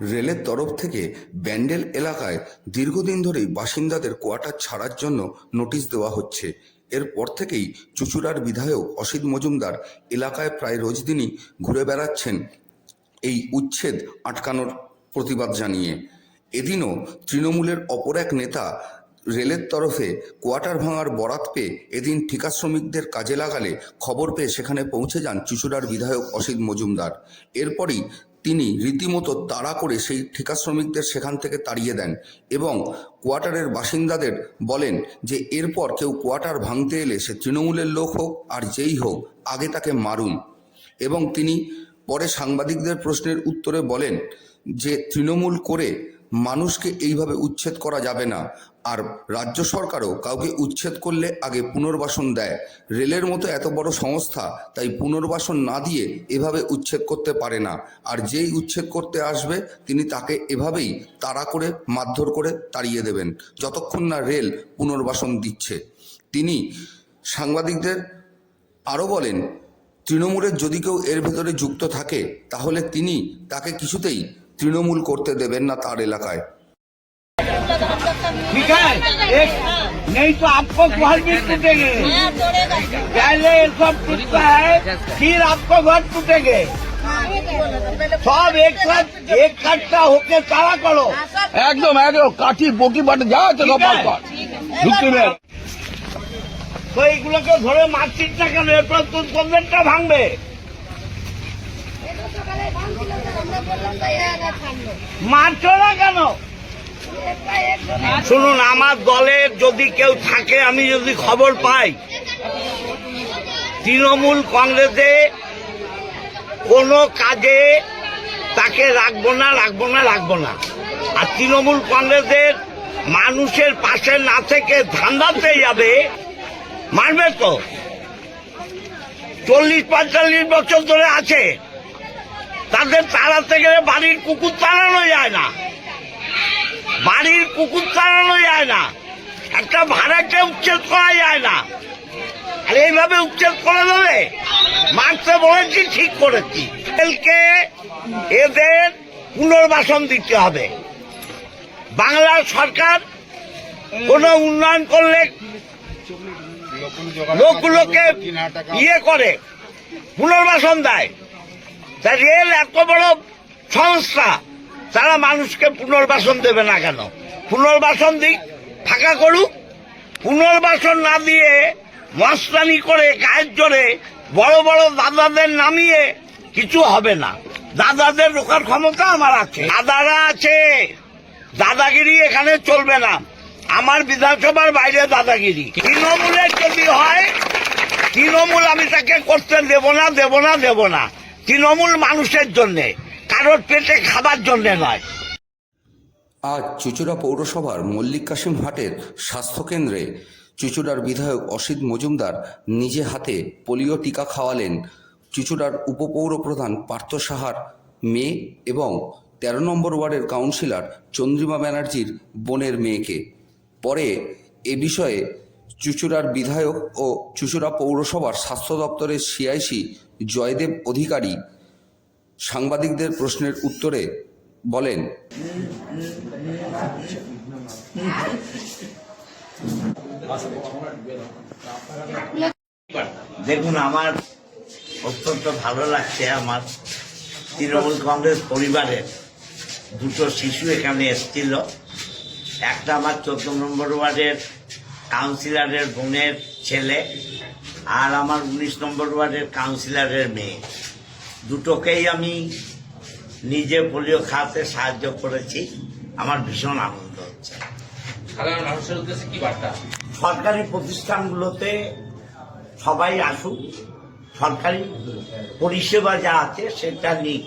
রেলের তরফ থেকে ব্যান্ডেল এলাকায় দীর্ঘদিন ধরেই বাসিন্দাদের কোয়ার্টার ছাড়ার জন্য নোটিশ দেওয়া হচ্ছে। এরপর থেকেই চুচুড়ার বিধায়ক অসিত মজুমদার এলাকায় প্রায় রোজ দিনই ঘুরে বেড়াচ্ছেন এই উচ্ছেদ আটকানোর প্রতিবাদ জানিয়ে। এদিনও তৃণমূলের অপর এক নেতা রেলের তরফে কোয়ার্টার ভাঙার বরাত পেয়ে এদিন ঠিকা শ্রমিকদের কাজে লাগালে খবর পেয়ে সেখানে পৌঁছে যান চুচুড়ার বিধায়ক অসিত মজুমদার। এরপরই তিনি রীতিমতো তাড়া করে সেই ঠিকা শ্রমিকদের সেখান থেকে তাড়িয়ে দেন এবং কোয়ার্টারের বাসিন্দাদের বলেন যে এরপর কেউ কোয়ার্টার ভাঙতে এলে সে তৃণমূলের লোক হোক আর যেই হোক, আগে তাকে মারুন। এবং তিনি পরে সাংবাদিকদের প্রশ্নের উত্তরে বলেন যে তৃণমূল করে মানুষকে এইভাবে উচ্ছেদ করা যাবে না। আর রাজ্য সরকারও কাউকে উচ্ছেদ করলে আগে পুনর্বাসন দেয়। রেলের মতো এত বড় সংস্থা, তাই পুনর্বাসন না দিয়ে এভাবে উচ্ছেদ করতে পারে না। আর যেই উচ্ছেদ করতে আসবে, তিনি তাকে এভাবেই তাড়া করে, মারধর করে তাড়িয়ে দেবেন, যতক্ষণ না রেল পুনর্বাসন দিচ্ছে। তিনি সাংবাদিকদের আরও বলেন, তৃণমূলের যদি কেউ এর ভেতরে যুক্ত থাকে, তাহলে তিনি তাকে কিছুতেই তৃণমূল করতে দেবেন না তার এলাকায় ठीक है एक नहीं तो आपको घर भी टूटेंगे पहले ये सब टूटता है फिर आपको घर टूटेंगे सब एक साथ एक इकट्ठा होके तारा करो একদম একদম কাঠি বটি বাটে যা আছে সব বার কর ঢুকতে নেই তো এইগুলোকে ধরে মারছিস না কেন এরপর তোর প্রবলেমটা ভাঙবে মারছো না কেন? শুনুন, আমার দলের যদি কেউ থাকে, আমি যদি খবর পাই, তৃণমূল কংগ্রেসে কোনো কাজে তাকে রাখব না রাখব না রাখব না। আর তৃণমূল কংগ্রেসের মানুষের পাশে না থেকে ধান্দাতে যাবে মানবে তো? চল্লিশ, পঁয়তাল্লিশ বছর ধরে আছে। তাদের তাড়াতে গেলে বাড়ির কুকুর তাড়ানো যায় না। বাড়ির কুকুর তাড়ানো যায় না। একটা ভাড়াকে উচ্ছেদ করা যায় না। আর এইভাবে উচ্ছেদ করে দেবে মারতে বলেছি, ঠিক করেছি। এদেরকে এদের পুনর্বাসন দিতে হবে। বাংলার সরকার কোনো উন্নয়ন করলে লোকগুলোকে ইয়ে করে, পুনর্বাসন দেয়। তা রেল এত বড় সংস্থা তারা মানুষকে পুনর্বাসন দেবে না কেন? পুনর্বাসন দিক, ফাঁকা করুক। পুনর্বাসন না দিয়ে মস্তানি করে, গায়ের জোরে বড় বড় দাদাদের নামিয়ে কিছু হবে না। দাদাদের রোকার ক্ষমতা আমার আছে। দাদারা আছে। দাদাগিরি এখানে চলবে না। আমার বিধানসভার বাইরে দাদাগিরি। তৃণমূলের যদি হয়, তৃণমূল আমি তাকে করতে দেব না দেব না দেব না। তৃণমূল মানুষের জন্যে, কারোর পেটে খাবার জন্যে নয়। আজ চুচুড়া পৌরসভার মল্লিক কাশিম হাটের স্বাস্থ্যকেন্দ্রে চুচুড়ার বিধায়ক অসিত মজুমদার নিজে হাতে পোলিও টিকা খাওয়ালেন চুচুড়ার উপপৌর প্রধান পার্থ সাহার মেয়ে এবং তেরো নম্বর ওয়ার্ডের কাউন্সিলর চন্দ্রিমা ব্যানার্জির বোনের মেয়েকে। পরে এ বিষয়ে চুচুড়ার বিধায়ক ও চুচুড়া পৌরসভার স্বাস্থ্য দপ্তরের সিআইসি জয়দেব অধিকারী সাংবাদিকদের প্রশ্নের উত্তরে বলেন, দেখুন, আমার অত্যন্ত ভালো লাগছে আমার তৃণমূল কংগ্রেস পরিবারের দুটো শিশু এখানে এসেছিল। একটা আমার চোদ্দ নম্বর ওয়ার্ডের কাউন্সিলরের বোনের ছেলে আর আমার উনিশ নম্বর ওয়ার্ডের কাউন্সিলরের মেয়ে। দুটোকেই আমি নিজে পোলিও খাওয়াতে সাহায্য করেছি। আমার ভীষণ আনন্দ হচ্ছে। সরকারি প্রতিষ্ঠানগুলোতে সবাই আসুক। সরকারি পরিষেবা যা আছে সেটা নিক।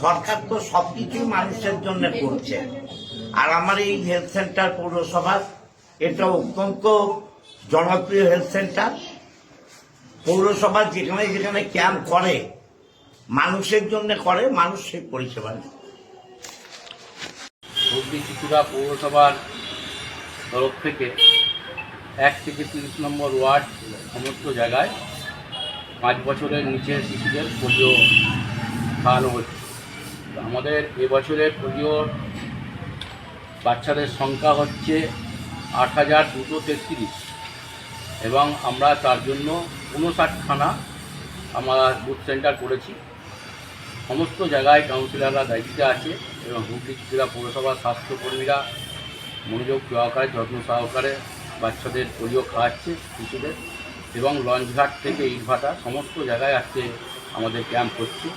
সরকার তো সবকিছুই মানুষের জন্য করছে। আর আমার এই হেলথ সেন্টার পৌরসভার এটা অত্যন্ত জনপ্রিয় হেলথ সেন্টার পৌরসভা যেখানে যেখানে ক্যাম্প করে, মানুষের জন্য করে, মানুষ সেই পরিষেবা নেয়। চুচুড়া পৌরসভার তরফ থেকে এক থেকে তিরিশ নম্বর ওয়ার্ড সমস্ত জায়গায় পাঁচ বছরের নিচে শিশুদের পোলিও খাওয়ানো হচ্ছে। আমাদের এবছরের পোলিওর বাচ্চাদের সংখ্যা হচ্ছে আট হাজার দুশো তেত্রিশ। এবং আমরা তার জন্য উনষাটখানা আমরা বুথ সেন্টার করেছি। সমস্ত জায়গায় কাউন্সিলররা দায়িত্বে আছে এবং হুগলি জেলা পৌরসভার স্বাস্থ্যকর্মীরা মনোযোগ সহকারে যত্ন সহকারে বাচ্চাদের পোলিও খাওয়াচ্ছে শিশুদের এবং লঞ্চঘাট থেকে ইটভাটা সমস্ত জায়গায় আজকে আমাদের ক্যাম্প হচ্ছে।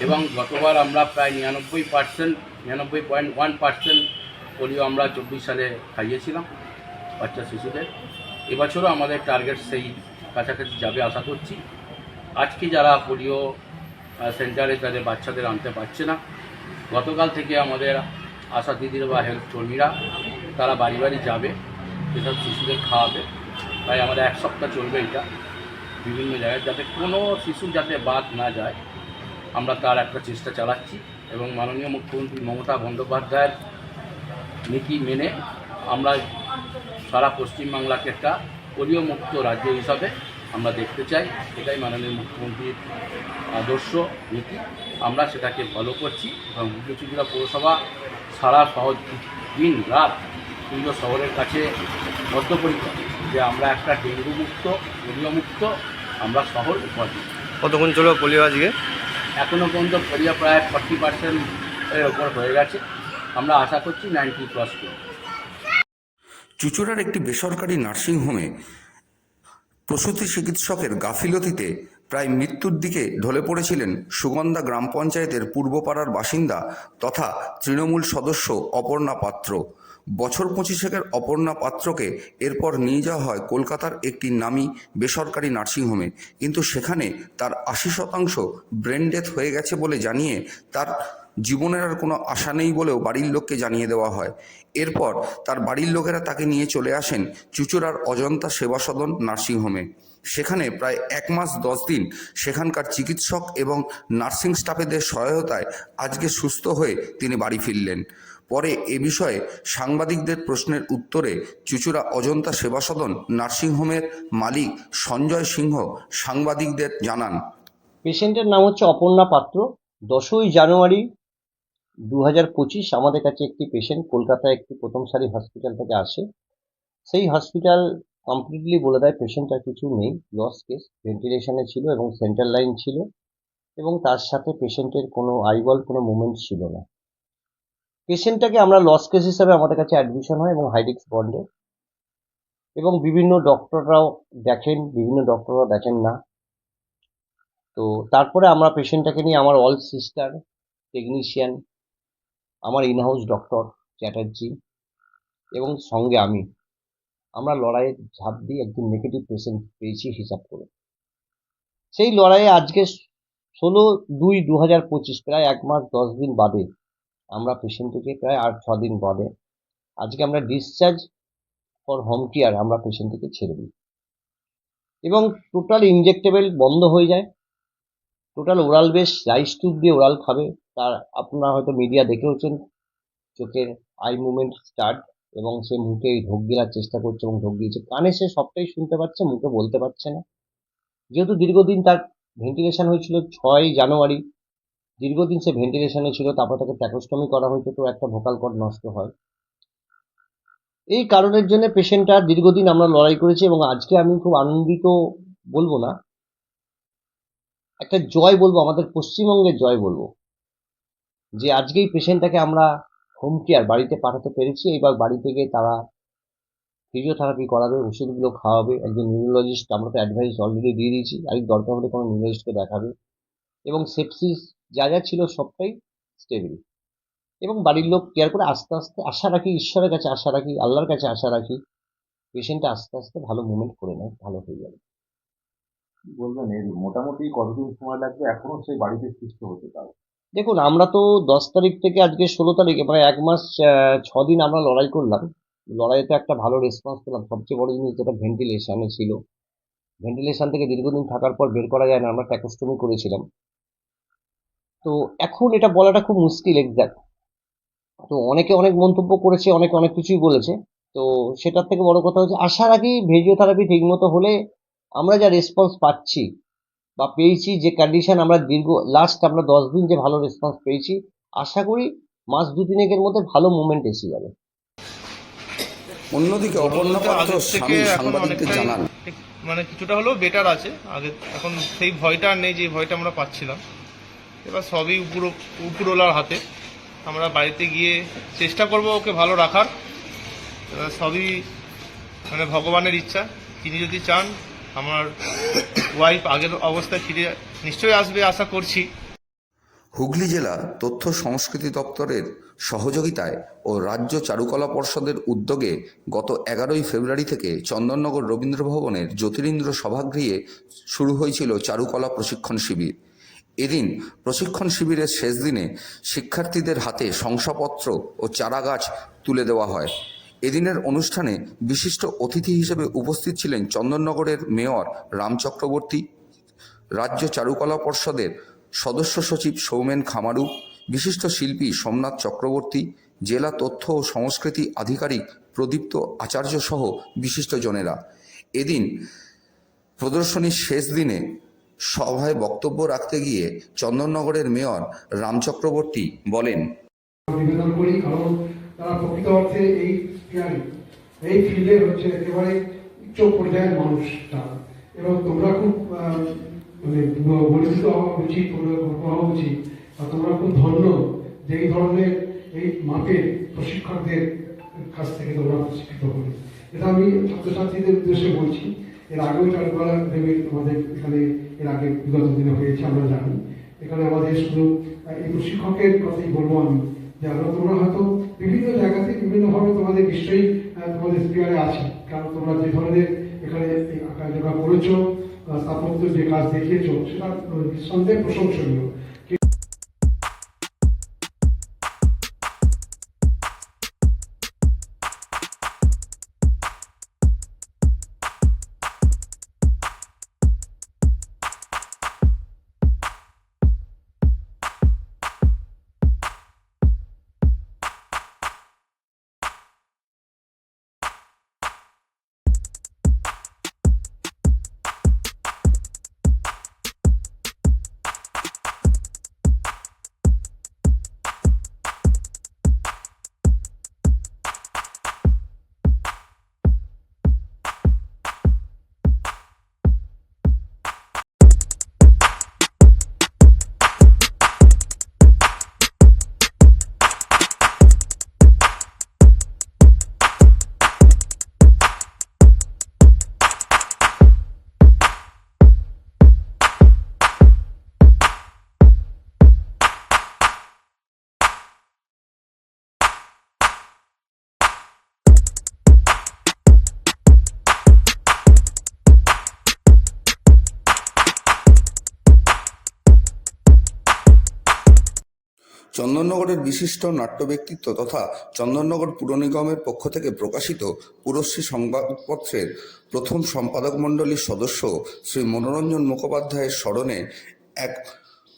এবং গতবার আমরা প্রায় নিরানব্বই পার্সেন্ট নিরানব্বই পয়েন্ট ওয়ান পার্সেন্ট পোলিও আমরা চব্বিশ সালে খাইয়েছিলাম বাচ্চা শিশুদের। এবছরও আমাদের টার্গেট সেই কাছাকাছি যাবে আশা করছি। আজকে যারা পোলিও সেন্টারে তাদের বাচ্চাদের আনতে পারছে না, গতকাল থেকে আমাদের আশা দিদির বা হেলথ কর্মীরা তারা বাড়ি বাড়ি যাবে, সেসব শিশুদের খাওয়াবে। তাই আমাদের এক সপ্তাহ চলবে এটা বিভিন্ন জায়গায়, যাতে কোনো শিশু যাতে বাদ না যায়, আমরা তার একটা চেষ্টা চালাচ্ছি। এবং মাননীয় মুখ্যমন্ত্রী মমতা বন্দ্যোপাধ্যায়ের নীতি মেনে আমরা সারা পশ্চিমবাংলাকে একটা পোলিও মুক্ত রাজ্য হিসাবে আমরা দেখতে চাই। এটাই মাননীয় মুখ্যমন্ত্রীর আদর্শ নীতি। আমরা সেটাকে ফলো করছি এবং হুগলিচুড়া পৌরসভা সারা সহজ দিন রাত পুজো শহরের কাছে বদ্ধপরিকর যে আমরা একটা ডেঙ্গু মুক্ত পোলিও মুক্ত আমরা শহর উপহার কতক্ষণ চলো পোলিও আজকে? এখনও পর্যন্ত পোলিও প্রায় ফর্টি পার্সেন্ট এর ওপর হয়ে গেছে। আমরা আশা করছি নাইনটি ক্রস করব চুচুড়ার একটি বেসরকারি নার্সিংহোমে প্রসূতি চিকিৎসকের গাফিলতিতে প্রায় মৃত্যুর দিকে ঢলে পড়েছিলেন সুগন্ধা গ্রাম পঞ্চায়েতের পূর্বপাড়ার বাসিন্দা তথা তৃণমূল সদস্য অপর্ণা পাত্র। বছর পঁচিশেকের অপর্ণা পাত্রকে এরপর নিয়ে যাওয়া হয় কলকাতার একটি নামী বেসরকারি নার্সিংহোমে। কিন্তু সেখানে তার আশি শতাংশ ব্রেন ডেথ হয়ে গেছে বলে জানিয়ে তার জীবনের আর কোনো আশা নেই বলেও বাড়ির লোককে জানিয়ে দেওয়া হয়। এরপর তার বাড়ির লোকেরা তাকে নিয়ে চলে আসেন চুচুড়ার অজন্তা সেবা সদন নার্সিংহোমে। সেখানে প্রায় এক মাস দশ দিন সেখানকার চিকিৎসক এবং নার্সিং স্টাফেদের সহায়তায় আজকে সুস্থ হয়ে তিনি বাড়ি ফিরলেন। পরে এ বিষয়ে সাংবাদিকদের প্রশ্নের উত্তরে চুচুড়া অজন্তা সেবা সদন নার্সিংহোমের মালিক সঞ্জয় সিংহ সাংবাদিকদের জানান। পেশেন্টের নাম হচ্ছে অপর্ণা পাত্র। দশই জানুয়ারি দু হাজার পঁচিশ আমাদের কাছে একটি পেশেন্ট, কলকাতায় একটি প্রথম সারি হসপিটাল থেকে আসে। সেই হসপিটাল কমপ্লিটলি বলে দেয়, পেশেন্ট আর কিছু নেই। লস কেস ভেন্টিলেশনে ছিল এবং সেন্ট্রাল লাইন ছিল এবং তার সাথে পেশেন্টের কোনো আইবল কোনো মুভমেন্ট ছিল না। পেশেন্টটাকে আমরা লস কেস হিসাবে আমাদের কাছে অ্যাডমিশন হয় এবং হাইডিক্স বন্ডে এবং বিভিন্ন ডক্টররাও দেখেন, বিভিন্ন ডক্টররাও দেখেন না। তো তারপরে আমরা পেশেন্টটাকে নিয়ে আমার অল সিস্টার টেকনিশিয়ান আমার ইনহাউস ডক্টর চ্যাটার্জি এবং সঙ্গে আমি। আমরা লড়াইয়ে ঝাঁপ দিয়ে একজন নেগেটিভ পেশেন্ট পেয়েছি হিসাব করে। সেই লড়াইয়ে আজকে ষোলো দুই দু হাজার পঁচিশ, প্রায় এক মাস দশ দিন বাদে আমরা পেশেন্টটিকে প্রায় আট, ছ দিন বাদে। আজকে আমরা ডিসচার্জ ফর হোম কেয়ার আমরা পেশেন্টটিকে ছেড়ে দিই। এবং টোটাল ইনজেক্টেবল বন্ধ হয়ে যায়। টোটাল ওরাল বেশ রাইস টিউব দিয়ে ওরাল খাবে। তার আপনারা হয়তো মিডিয়া দেখেওছেন, চোখের আই মুভমেন্ট স্টার্ট এবং সে মুখে ঢোক গেলার চেষ্টা করছে এবং ঢোক দিয়েছে কানে সে সবটাই শুনতে পাচ্ছে, মুখে বলতে পারছে না। যেহেতু দীর্ঘদিন তার ভেন্টিলেশন হয়েছিল ছয় জানুয়ারি দীর্ঘদিন সে ভেন্টিলেশনে ছিল, তারপর তাকে ট্যাকোস্টমি করা হয়েছে, তো একটা ভোকাল কর্ড নষ্ট হয়। এই কারণের জন্য পেশেন্টটা দীর্ঘদিন আমরা লড়াই করেছি এবং আজকে আমি খুব আনন্দিত বলব না, একটা জয় বলব, আমাদের পশ্চিমবঙ্গের জয় বলব, যে আজকে এই পেশেন্টটাকে আমরা হোম কেয়ার বাড়িতে পাঠাতে পেরেছি, এবার বাড়ি থেকে তারা ফিজিওথেরাপি করাবে, ওষুধগুলো খাওয়াবে, একজন নিউরোলজিস্ট আমরা তো অ্যাডভাইস অলরেডি দিয়ে দিয়েছি, আর দরকার হলে কোনো নিউরোলজিস্টকে দেখাবে। এবং সেপসিস যা যা ছিল সবটাই স্টেবল এবং বাড়ির লোক কেয়ার করে আস্তে আস্তে আশা রাখি ঈশ্বরের কাছে আশা রাখি আল্লাহর কাছে আশা রাখি পেশেন্টটা আস্তে আস্তে ভালো মুভমেন্ট করে নেয় ভালো হয়ে যাবে। বলবেন এর মোটামুটি কতদিন সময় লাগবে? এখনও সেই বাড়িতে সুস্থ হতে পারে দেখুন আমরা তো দশ তারিখ থেকে আজকে ষোলো তারিখে প্রায় এক মাস ছ দিন আমরা লড়াই করলাম। লড়াইতে একটা ভালো রেসপন্স পেলাম। সবচেয়ে বড় জিনিস যেটা ভেন্টিলেশনে ছিল। ভেন্টিলেশন থেকে দীর্ঘদিন থাকার পর বের করা যায় না আমরা ট্যাকোস্টমি করেছিলাম। তো এখন এটা বলাটা খুব মুশকিল এক্সাক্ট তো অনেকে অনেক মন্তব্য করেছে অনেকে অনেক কিছুই বলেছে। তো সেটার থেকে বড় কথা হচ্ছে আশা রাখি ভেজিওথেরাপি ঠিকমতো হলে আমরা যা রেসপন্স পাচ্ছি বা পেয়েছি যে কন্ডিশন আমরা দীর্ঘ লাস্ট আমরা দশ দিন যে ভালো রেসপন্স পেয়েছি আশা করি মাস দু তিনেকের মধ্যে ভালো মুভমেন্ট এসে যাবে। অন্যদিকে অপর্ণা পাত্র সাংবাদিকদের জানান। মানে কিছুটা হলেও বেটার আছে। আগে এখন সেই ভয়টা আর নেই যে ভয়টা আমরা পাচ্ছিলাম। এবার সবই উপর উপরওয়ালার হাতে। আমরা বাড়িতে গিয়ে চেষ্টা করব ওকে ভালো রাখার। এবার সবই মানে ভগবানের ইচ্ছা। তিনি যদি চান, আমার ওয়াইফ আগের অবস্থায় ফিরে নিশ্চয়ই আসবে আশা করছি। হুগলি জেলা তথ্য সংস্কৃতি দপ্তরের সহযোগিতায় ও রাজ্য চারুকলা পর্ষদের উদ্যোগে গত এগারোই ফেব্রুয়ারি থেকে চন্দননগর রবীন্দ্র ভবনের জ্যোতিরিন্দ্র সভাগৃহে শুরু হয়েছিল চারুকলা প্রশিক্ষণ শিবির। এদিন প্রশিক্ষণ শিবিরের শেষ দিনে শিক্ষার্থীদের হাতে শংসাপত্র ও চারাগাছ তুলে দেওয়া হয়। এদিনের অনুষ্ঠানে বিশিষ্ট অতিথি হিসেবে উপস্থিত ছিলেন চন্দননগরের মেয়র রাম চক্রবর্তী, রাজ্য চারুকলা পর্ষদের সদস্য সচিব সৌমেন খামারু, বিশিষ্ট শিল্পী সোমনাথ চক্রবর্তী, জেলা তথ্য ও সংস্কৃতি আধিকারিক প্রদীপ্ত আচার্য সহ বিশিষ্টজনেরা এদিন প্রদর্শনীর শেষ দিনে সভায় বক্তব্য রাখতে গিয়ে চন্দননগরের মেয়র রাম চক্রবর্তী বলেন কারণ প্রকৃত অর্থে এই এই ফিল্ডে হচ্ছে একেবারে উচ্চ পর্যায়ের মানুষ তারা এবং তোমরা খুব মানে হওয়া উচিত হওয়া উচিত আর তোমরা খুব ধন্য যে এই ধরনের এই মাপের প্রশিক্ষকদের কাছ থেকে তোমরা প্রশিক্ষিত হবে এটা আমি ছাত্রছাত্রীদের উদ্দেশ্যে বলছি। এর আগেও চারুকলা দেবে আমাদের এখানে এর আগে বিগত দিনে হয়েছে, আমরা জানি। এখানে আমাদের শুধু একটু এই প্রশিক্ষকের কথাই বলব আমি, যে আমরা তোমরা হয়তো বিভিন্ন জায়গাতে বিভিন্নভাবে তোমাদের নিশ্চয়ই তোমাদের স্পিয়ারে আছে। কারণ তোমরা যে ধরনের এখানে যোগা করেছ স্থাপত্য যে কাজ দেখিয়েছো, সেটা নিঃসন্দেহে প্রশংসনীয়। চন্দননগরের বিশিষ্ট নাট্য ব্যক্তিত্ব তথা চন্দননগর পুর নিগমের পক্ষ থেকে প্রকাশিত পুরশ্রী সংবাদপত্রের প্রথম সম্পাদক মণ্ডলীর সদস্য শ্রী মনোরঞ্জন মুখোপাধ্যায়ের স্মরণে এক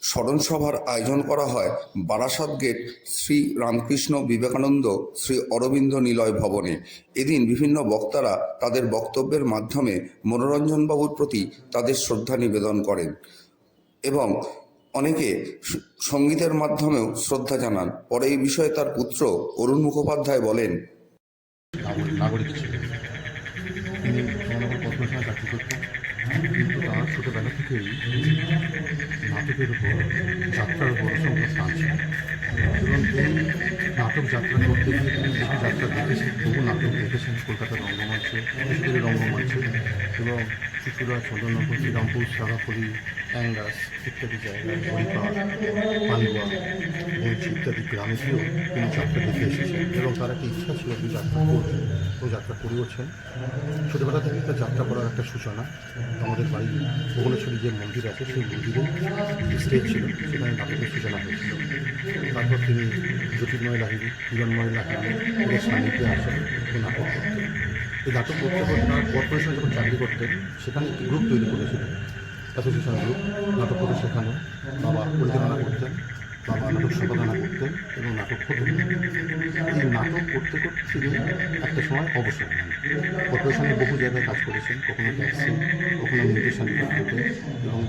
স্মরণসভার আয়োজন করা হয় বারাসাত গেট শ্রী রামকৃষ্ণ বিবেকানন্দ শ্রী অরবিন্দ নিলয় ভবনে। এদিন বিভিন্ন বক্তারা তাদের বক্তব্যের মাধ্যমে মনোরঞ্জনবাবুর প্রতি তাদের শ্রদ্ধা নিবেদন করেন এবং অনেকে সঙ্গীতের মাধ্যমেও শ্রদ্ধা জানান। পরে এই বিষয়ে তার পুত্র অরুণ মুখোপাধ্যায় বলেন তিনি কিন্তু তার ছোটোবেলা থেকেই নাটকের উপর, যাত্রার উপর অসংখ্য স্থান ছিল। এবং তিনি নাটক যাত্রা করতে গিয়ে তিনি যাত্রা দেখেছেন, বহু নাটক দেখেছেন, কলকাতার রঙ্গমঞ্চে রঙ্গমঞ্চে। এবং চুচুড়া চন্দননগর শ্রীরামপুর, সারাপুরি অ্যাঙ্গাস ইত্যাদি জায়গায় বঞ্চি ইত্যাদি গ্রামে গিয়েও তিনি যাত্রা দেখে এসেছেন এবং তার একটা ইচ্ছা ছিল যে যাত্রা করবেন ও যাত্রা করিয়েছেন। ছোটোবেলা থেকে তার যাত্রা করার একটা সূচনা আমাদের বাড়ি ভুবনেশ্বরী যে মন্দির আছে, সেই মন্দিরে স্টেজ ছিল। সেখানে নাটকের সূচনা হয়েছিল। তারপর তিনি জ্যোতির্ময় লাহিড়ি, হিরণময় এদের সান্নিধ্যে আসেন। নাটক করতেন। এই নাটক করতে তার কর্পোরেশনে যখন চাকরি করতেন, সেখানে একটি গ্রুপ তৈরি করেছিলেন অ্যাসোসিয়েশন গ্রুপ নাটক করে শেখানো। বাবা পরিচালনা করতেন, বাবা নাটক সম্পাদনা করতেন এবং নাটক হতেন এই নাটক করতে করতে তিনি একটা সময় অবসর নেন। কর্পোরেশনে বহু জায়গায় কাজ করেছেন, কখনো ট্যাক্সি, কখনো নির্দেশন এবং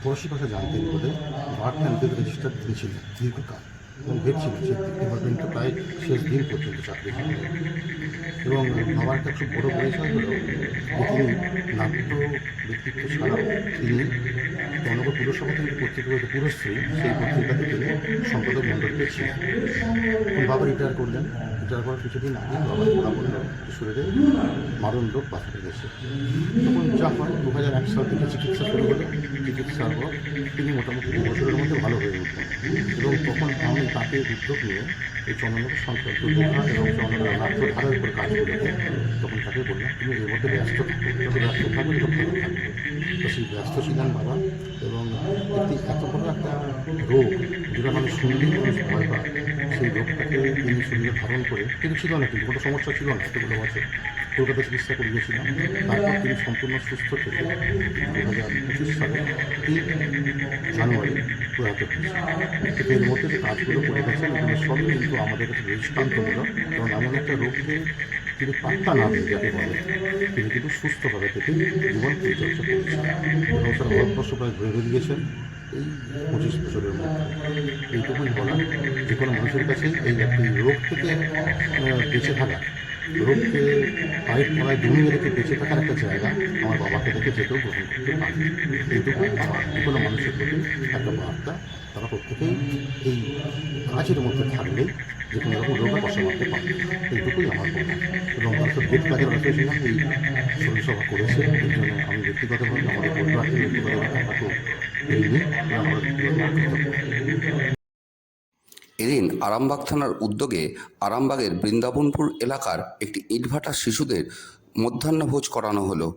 ফরাসি ভাষা জানতেন বলে বার্থ রেজিস্টার তিনি ছিলেন দীর্ঘকাল। এবং ভেবছিল যে ডিপার্টমেন্টে প্রায় শেষ দিন পর্যন্ত চাকরি এবং আমার একটা খুব বড় পরিচয় হলো তিনি নাট্য ব্যক্তিত্ব ছাড়াও তিনি জনগণ পুরসভা থেকে পত্রিকা পুরশ্রী, সেই পত্রিকাতে তিনি সম্পাদক মণ্ডলীতে ছিলেন এবং বাবা রিটায়ার করলেন। রিটায়ার করার কিছুদিন আগে বাবা ধরা পড়ল শরীরে মারণ রোগ পাঠাতে গেছে তখন যা হয়, দু হাজার এক সাল থেকে চিকিৎসা শুরু হলো। তিনি মোটামুটি দু বছরের মধ্যে ভালো হয়ে উঠলেন এবং তখন আমি তাকে উদ্যোগ নিয়ে এই চন্দ্রনগর সংক্রান্ত এবং চন্দ্রনগর নাট্যধারার উপর কাজ করেছে তখন তাকে বললাম তুমি এর মধ্যে ব্যস্ত থাকো। যত ব্যস্ত থাকবে তত ভালো থাকবে তো সেই ব্যস্ত ছিলেন বাবা এবং একটি এত বড় একটা রোগ যেটা মানুষ শুনলেই মানুষ ভয় পায় সেই রোগটাকে তিনি শরীরে ধারণ করে কিছু ছিল না, কিন্তু কোনো সমস্যা ছিল না, এতগুলো বছর। কলকাতা চিকিৎসা করিয়েছিলাম তারপর তিনি সম্পূর্ণ সুস্থ থেকে দু হাজার পঁচিশ সালে জানুয়ারি প্রয়াত হয়েছে এর মধ্যে যে কাজগুলো করে গেছেন, এগুলো সবই কিন্তু আমাদের কাছে দৃষ্টান্তমূলক কারণ এমন একটা রোগকে তিনি পাত্তা না দিয়ে যাকে বলে, তিনি কিন্তু সুস্থভাবে থেকে জীবন পরিচর্যা করছেন। এবং স্যার ভারতবর্ষ প্রায় ঘুরে বেরিয়েছেন এই পঁচিশ বছরের মধ্যে। এইটুকুই বলা যে কোনো মানুষের কাছে এই রোগ থেকে বেঁচে থাকা রোগকে পায়ের তলায় ডুবিয়ে রেখে বেঁচে থাকার একটা জায়গা আমার বাবাকে দেখে যেতেও গ্রহণ করতে পারে এইটুকু আমার কোনো মানুষের প্রতি একটা বার্তা তারা প্রত্যেকেই এই কাজের মধ্যে থাকলেই যে কোনো রকম রোগের বসা মারতে পারে। এইটুকুই আমার বলা। এবং মানুষের গেট কাজের অ্যাসোসিয়েশন এই শরীরসভা করেছে। এই জন্য আমি ব্যক্তিগতভাবে আমাদের পরিবারকে ব্যক্তিগতভাবে আপনাকে পেইনি এবং আমার এদিন আরামবাগ থানার উদ্যোগে আরামবাগের বৃন্দাবনপুর এলাকার একটি ইটভাটা শিশুদের মধ্যাহ্নভোজ করানো হলো।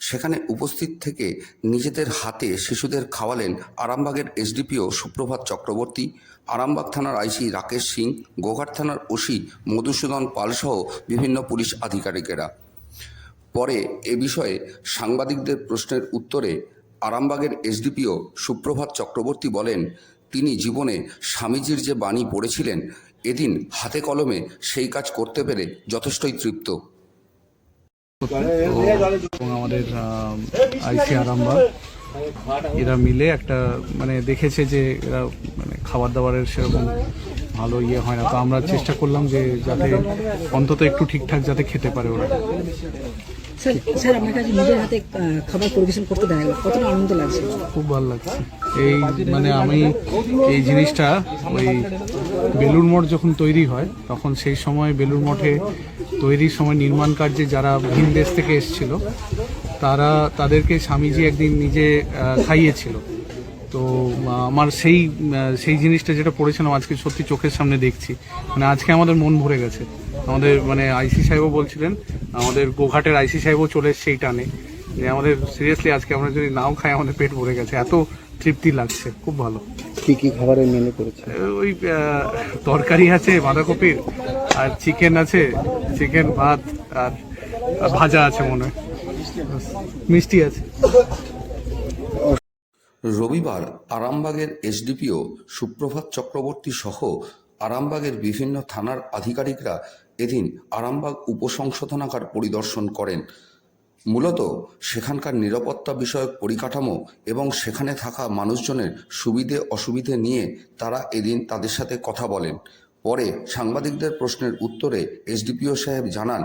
সেখানে উপস্থিত থেকে নিজেদের হাতে শিশুদের খাওয়ালেন আরামবাগের এসডিপিও সুপ্রভাত চক্রবর্তী, আরামবাগ থানার আইসি রাকেশ সিং, গোঘাট থানার ওসি মধুসূদন পালসহ বিভিন্ন পুলিশ আধিকারিকেরা। পরে এ বিষয়ে সাংবাদিকদের প্রশ্নের উত্তরে আরামবাগের এসডিপিও সুপ্রভাত চক্রবর্তী বলেন তিনি জীবনে স্বামীজির যে বাণী পড়েছিলেন, এদিন হাতে কলমে সেই কাজ করতে পেরে যথেষ্টই তৃপ্ত। এবং আমাদের আইসি আরামবাগ, এরা মিলে একটা মানে দেখেছে যে এরা মানে খাবার দাবারের সেরকম ভালো ইয়ে হয় না। তো আমরা চেষ্টা করলাম যে যাতে অন্তত একটু ঠিকঠাক যাতে খেতে পারে ওরা। স্যার স্যার আপনার কাছে নিজের হাতে খাবার পরিবেশন করতে দেখা গেল কতটা আনন্দ লাগছে। খুব ভালো লাগছে। এই মানে আমি এই জিনিসটা, ওই বেলুর মঠ যখন তৈরি হয়, তখন সেই সময় বেলুর মঠে তৈরির সময় নির্মাণ কার্যে যারা ভিন দেশ থেকে এসেছিল, তারা, তাদেরকে স্বামীজি একদিন নিজে খাইয়েছিল। তো আমার সেই সেই জিনিসটা যেটা পড়েছিলাম, আজকে সত্যি চোখের সামনে দেখছি। মানে আজকে আমাদের মন ভরে গেছে। আমাদের মানে আইসি সাহেবও বলছিলেন আমাদের গোঘাটের আইসি সাহেবও চলে এসছে সেই টানে। যে আমাদের সিরিয়াসলি আজকে আমরা যদি নাও খাই আমাদের পেট ভরে গেছে। এত তৃপ্তি লাগছে খুব ভালো। কি কি খাবারের মেনু করেছে ওই তরকারি আছে বাঁধাকপির আর চিকেন আছে চিকেন ভাত আর আর ভাজা আছে মনে হয়। মিষ্টি আছে। রবিবার আরামবাগের এসডিপিও সুপ্রভাত চক্রবর্তী সহ আরামবাগের বিভিন্ন থানার আধিকারিকরা এদিন আরামবাগ উপসংশোধনাগার পরিদর্শন করেন। মূলত সেখানকার নিরাপত্তা বিষয়ক পরিকাঠামো এবং সেখানে থাকা মানুষজনের সুবিধে অসুবিধে নিয়ে তারা এদিন তাদের সাথে কথা বলেন। পরে সাংবাদিকদের প্রশ্নের উত্তরে এসডিপিও সাহেব জানান,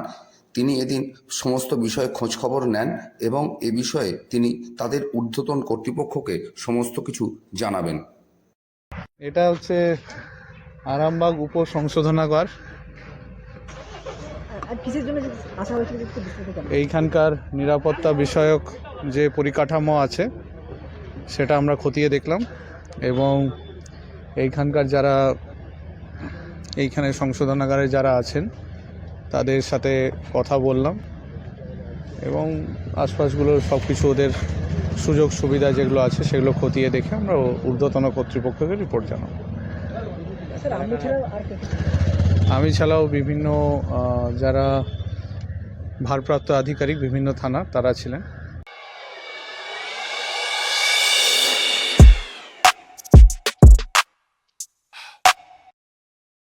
তিনি এদিন সমস্ত বিষয়ে খোঁজখবর নেন এবং এ বিষয়ে তিনি তাদের ঊর্ধ্বতন কর্তৃপক্ষকে সমস্ত কিছু জানাবেন। এটা হচ্ছে আরামবাগ উপ সংশোধনাগার। এইখানকার নিরাপত্তা বিষয়ক যে পরিকাঠামো আছে সেটা আমরা খতিয়ে দেখলাম এবং এইখানকার যারা এইখানে সংশোধনাগারে যারা আছেন তাদের সাথে কথা বললাম এবং আশপাশগুলোর সব কিছু ওদের সুযোগ সুবিধা যেগুলো আছে সেগুলো খতিয়ে দেখে আমরা ঊর্ধ্বতন কর্তৃপক্ষকে রিপোর্ট জানাব স্যার আপনি ছাড়াও আর কে কে? আমি ছাড়াও বিভিন্ন যারা ভারপ্রাপ্ত আধিকারিক বিভিন্ন থানা তারা ছিলেন।